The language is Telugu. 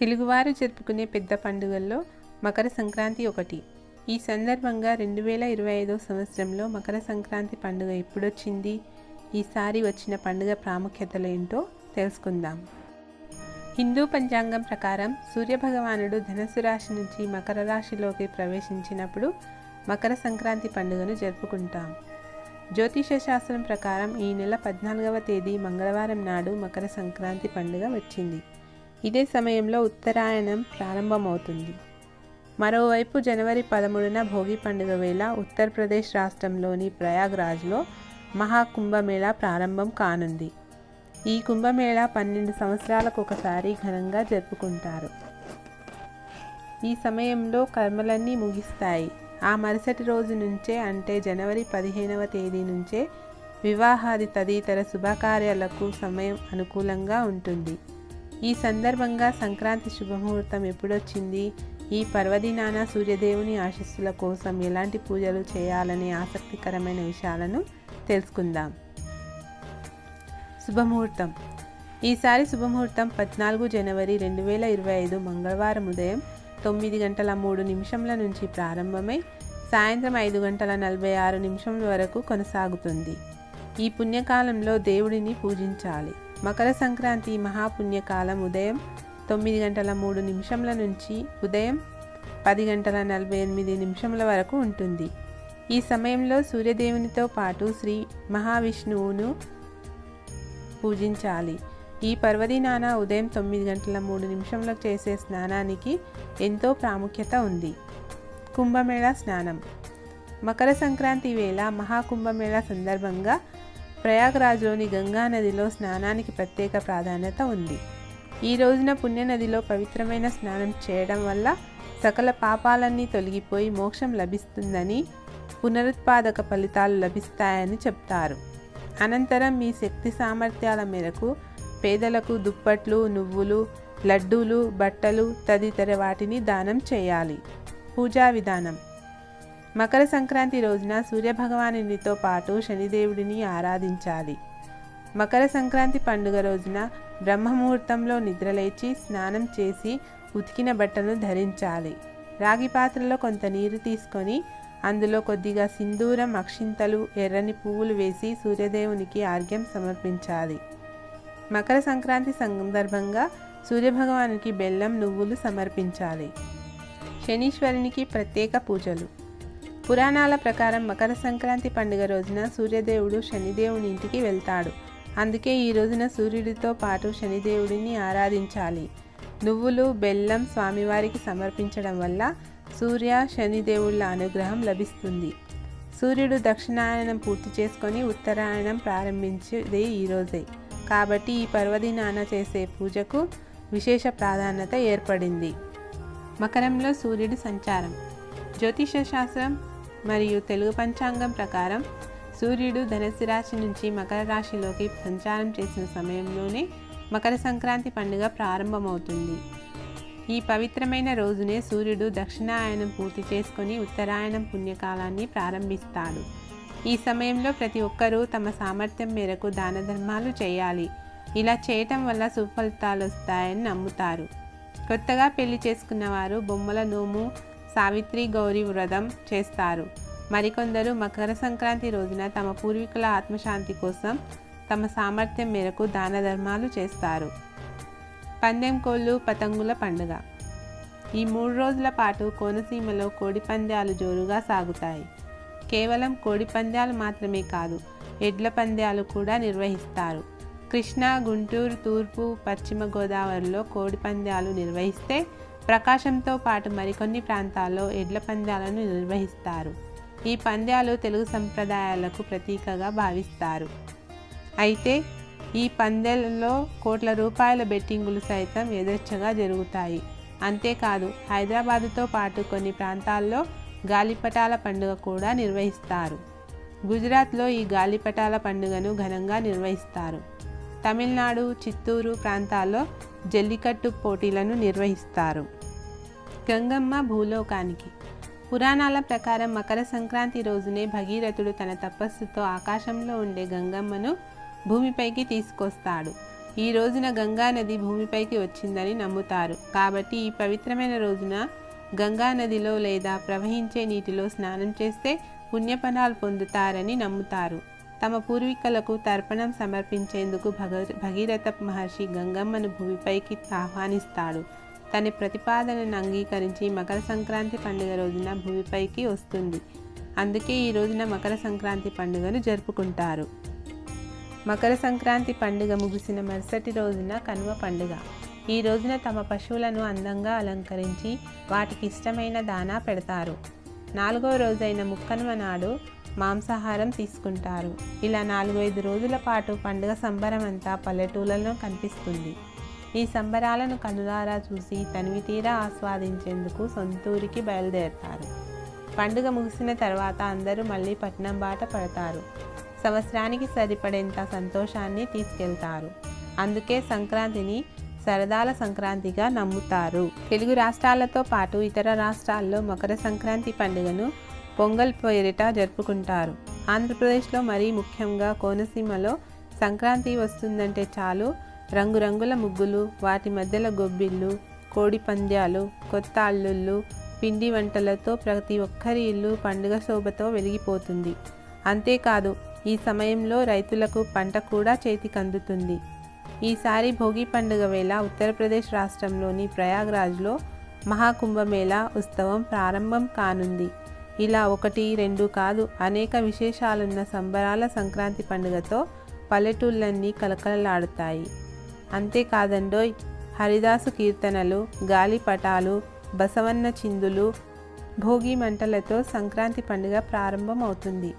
తెలుగువారు జరుపుకునే పెద్ద పండుగల్లో మకర సంక్రాంతి ఒకటి. ఈ సందర్భంగా రెండు వేల ఇరవై ఐదో సంవత్సరంలో మకర సంక్రాంతి పండుగ ఎప్పుడొచ్చింది? ఈసారి వచ్చిన పండుగ ప్రాముఖ్యతలు ఏంటో తెలుసుకుందాం. హిందూ పంచాంగం ప్రకారం సూర్యభగవానుడు ధనుసు రాశి నుంచి మకర రాశిలోకి ప్రవేశించినప్పుడు మకర సంక్రాంతి పండుగను జరుపుకుంటాం. జ్యోతిష శాస్త్రం ప్రకారం ఈ నెల పద్నాలుగవ తేదీ మంగళవారం నాడు మకర సంక్రాంతి పండుగ వచ్చింది. ఇదే సమయంలో ఉత్తరాయణం ప్రారంభమవుతుంది. మరోవైపు జనవరి పదమూడున భోగి పండుగ వేళ ఉత్తరప్రదేశ్ రాష్ట్రంలోని ప్రయాగ్రాజ్లో మహాకుంభమేళా ప్రారంభం కానుంది. ఈ కుంభమేళా పన్నెండు సంవత్సరాలకు ఒకసారి ఘనంగా జరుపుకుంటారు. ఈ సమయంలో కర్మలన్నీ ముగిస్తాయి. ఆ మరుసటి రోజు నుంచే అంటే జనవరి పదిహేనవ తేదీ నుంచే వివాహాది తదితర శుభకార్యాలకు సమయం అనుకూలంగా ఉంటుంది. ఈ సందర్భంగా సంక్రాంతి శుభముహూర్తం ఎప్పుడొచ్చింది? ఈ పర్వదినాన సూర్యదేవుని ఆశస్సుల కోసం ఎలాంటి పూజలు చేయాలనే ఆసక్తికరమైన విషయాలను తెలుసుకుందాం. శుభముహూర్తం. ఈసారి శుభముహూర్తం పద్నాలుగు జనవరి రెండు వేల ఇరవై ఐదు మంగళవారం ఉదయం తొమ్మిది గంటల మూడు నిమిషంల నుంచి ప్రారంభమై సాయంత్రం ఐదు గంటల నలభై ఆరు నిమిషంల వరకు కొనసాగుతుంది. ఈ పుణ్యకాలంలో దేవుడిని పూజించాలి. మకర సంక్రాంతి మహాపుణ్యకాలం ఉదయం తొమ్మిది గంటల మూడు నిమిషంల నుంచి ఉదయం పది గంటల నలభై ఎనిమిది నిమిషముల వరకు ఉంటుంది. ఈ సమయంలో సూర్యదేవునితో పాటు శ్రీ మహావిష్ణువును పూజించాలి. ఈ పర్వదినాన ఉదయం తొమ్మిది గంటల మూడు నిమిషంలకు చేసే స్నానానికి ఎంతో ప్రాముఖ్యత ఉంది. కుంభమేళా స్నానం. మకర సంక్రాంతి వేళ మహాకుంభమేళా సందర్భంగా ప్రయాగ్రాజ్లోని గంగా నదిలో స్నానానికి ప్రత్యేక ప్రాధాన్యత ఉంది. ఈ రోజున పుణ్యనదిలో పవిత్రమైన స్నానం చేయడం వల్ల సకల పాపాలన్నీ తొలగిపోయి మోక్షం లభిస్తుందని పునరుత్పాదక ఫలితాలు లభిస్తాయని చెప్తారు. అనంతరం మీ శక్తి సామర్థ్యాల మేరకు పేదలకు దుప్పట్లు నువ్వులు లడ్డూలు బట్టలు తదితర వాటిని దానం చేయాలి. పూజా విధానం. మకర సంక్రాంతి రోజున సూర్యభగవానునితో పాటు శనిదేవుడిని ఆరాధించాలి. మకర సంక్రాంతి పండుగ రోజున బ్రహ్మముహూర్తంలో నిద్రలేచి స్నానం చేసి ఉతికిన బట్టను ధరించాలి. రాగి పాత్రలో కొంత నీరు తీసుకొని అందులో కొద్దిగా సింధూరం అక్షింతలు ఎర్రని పువ్వులు వేసి సూర్యదేవునికి ఆర్ఘ్యం సమర్పించాలి. మకర సంక్రాంతి సందర్భంగా సూర్యభగవానికి బెల్లం నువ్వులు సమర్పించాలి. శనీశ్వరునికి ప్రత్యేక పూజలు. పురాణాల ప్రకారం మకర సంక్రాంతి పండుగ రోజున సూర్యదేవుడు శనిదేవుని ఇంటికి వెళ్తాడు. అందుకే ఈ రోజున సూర్యుడితో పాటు శనిదేవుడిని ఆరాధించాలి. నువ్వులు బెల్లం స్వామివారికి సమర్పించడం వల్ల సూర్య శనిదేవుళ్ళ అనుగ్రహం లభిస్తుంది. సూర్యుడు దక్షిణాయనం పూర్తి చేసుకొని ఉత్తరాయణం ప్రారంభించేది ఈరోజే కాబట్టి ఈ పర్వదినాన చేసే పూజకు విశేష ప్రాధాన్యత ఏర్పడింది. మకరంలో సూర్యుడి సంచారం. జ్యోతిష శాస్త్రం మరియు తెలుగు పంచాంగం ప్రకారం సూర్యుడు ధనుసు రాశి నుంచి మకర రాశిలోకి సంచారం చేసిన సమయంలోనే మకర సంక్రాంతి పండుగ ప్రారంభమవుతుంది. ఈ పవిత్రమైన రోజునే సూర్యుడు దక్షిణాయనం పూర్తి చేసుకొని ఉత్తరాయణం పుణ్యకాలాన్ని ప్రారంభిస్తాడు. ఈ సమయంలో ప్రతి ఒక్కరూ తమ సామర్థ్యం మేరకు దాన ధర్మాలు చేయాలి. ఇలా చేయటం వల్ల సుఫలితాలు వస్తాయని నమ్ముతారు. కొత్తగా పెళ్ళి చేసుకున్న వారు బొమ్మల నోము సావిత్రి గౌరీ వ్రతం చేస్తారు. మరికొందరు మకర సంక్రాంతి రోజున తమ పూర్వీకుల ఆత్మశాంతి కోసం తమ సామర్థ్యం మేరకు దాన ధర్మాలు చేస్తారు. పందెం కోళ్ళు పతంగుల పండుగ. ఈ మూడు రోజుల పాటు కోనసీమలో కోడి పందాలు జోరుగా సాగుతాయి. కేవలం కోడి పందాలు మాత్రమే కాదు ఎడ్ల పందాలు కూడా నిర్వహిస్తారు. కృష్ణా గుంటూరు తూర్పు పశ్చిమ గోదావరిలో కోడి పందాలు నిర్వహిస్తే ప్రకాశంతో పాటు మరికొన్ని ప్రాంతాల్లో ఎడ్ల పందాలను నిర్వహిస్తారు. ఈ పందాలు తెలుగు సంప్రదాయాలకు ప్రతీకగా భావిస్తారు. అయితే ఈ పందెలలో కోట్ల రూపాయల బెట్టింగులు సైతం యథేచ్ఛగా జరుగుతాయి. అంతేకాదు హైదరాబాదుతో పాటు కొన్ని ప్రాంతాల్లో గాలిపటాల పండుగ కూడా నిర్వహిస్తారు. గుజరాత్లో ఈ గాలిపటాల పండుగను ఘనంగా నిర్వహిస్తారు. తమిళనాడు చిత్తూరు ప్రాంతాల్లో జల్లికట్టు పోటీలను నిర్వహిస్తారు. గంగమ్మ భూలోకానికి. పురాణాల ప్రకారం మకర సంక్రాంతి రోజునే భగీరథుడు తన తపస్సుతో ఆకాశంలో ఉండే గంగమ్మను భూమిపైకి తీసుకొస్తాడు. ఈ రోజున గంగా నది భూమిపైకి వచ్చిందని నమ్ముతారు. కాబట్టి ఈ పవిత్రమైన రోజున గంగా నదిలో లేదా ప్రవహించే నీటిలో స్నానం చేస్తే పుణ్యఫలాలు పొందుతారని నమ్ముతారు. తమ పూర్వీకులకు తర్పణం సమర్పించేందుకు భగ భగీరథ మహర్షి గంగమ్మను భూమిపైకి ఆహ్వానిస్తాడు. తన ప్రతిపాదనను అంగీకరించి మకర సంక్రాంతి పండుగ రోజున భూమిపైకి వస్తుంది. అందుకే ఈ రోజున మకర సంక్రాంతి పండుగను జరుపుకుంటారు. మకర సంక్రాంతి పండుగ ముగిసిన మరుసటి రోజున కనుమ పండుగ. ఈ రోజున తమ పశువులను అందంగా అలంకరించి వాటికి ఇష్టమైన దానా పెడతారు. నాలుగవ రోజైన ముక్కనుమ నాడు మాంసాహారం తీసుకుంటారు. ఇలా నాలుగైదు రోజుల పాటు పండుగ సంబరం అంతా పల్లెటూళ్ళలో కనిపిస్తుంది. ఈ సంబరాలను కనులారా చూసి తనివి తీరా ఆస్వాదించేందుకు సొంతూరికి బయలుదేరతారు. పండుగ ముగిసిన తర్వాత అందరూ మళ్ళీ పట్నం బాట పడతారు. సంవత్సరానికి సరిపడేంత సంతోషాన్ని తీసుకెళ్తారు. అందుకే సంక్రాంతిని సరదాల సంక్రాంతిగా నమ్ముతారు. తెలుగు రాష్ట్రాలతో పాటు ఇతర రాష్ట్రాల్లో మకర సంక్రాంతి పండుగను పొంగల్ పేరిట జరుపుకుంటారు. ఆంధ్రప్రదేశ్లో మరీ ముఖ్యంగా కోనసీమలో సంక్రాంతి వస్తుందంటే చాలు. రంగురంగుల ముగ్గులు వాటి మధ్యలో గొబ్బిళ్ళు కోడి పంద్యాలు కొత్త అల్లుళ్ళు పిండి వంటలతో ప్రతి ఒక్కరి ఇల్లు పండుగ శోభతో వెలిగిపోతుంది. అంతేకాదు ఈ సమయంలో రైతులకు పంట కూడా చేతికందుతుంది. ఈసారి భోగి పండుగ వేళ ఉత్తరప్రదేశ్ రాష్ట్రంలోని ప్రయాగ్రాజ్లో మహాకుంభమేళా ఉత్సవం ప్రారంభం కానుంది. ఇలా ఒకటి రెండు కాదు. అనేక విశేషాలున్న సంబరాల సంక్రాంతి పండుగతో పల్లెటూళ్ళన్నీ కలకలలాడుతాయి. అంతేకాదండోయ్ హరిదాసు కీర్తనలు గాలిపటాలు బసవన్న చిందులు భోగి మంటలతో సంక్రాంతి పండుగ ప్రారంభం అవుతుంది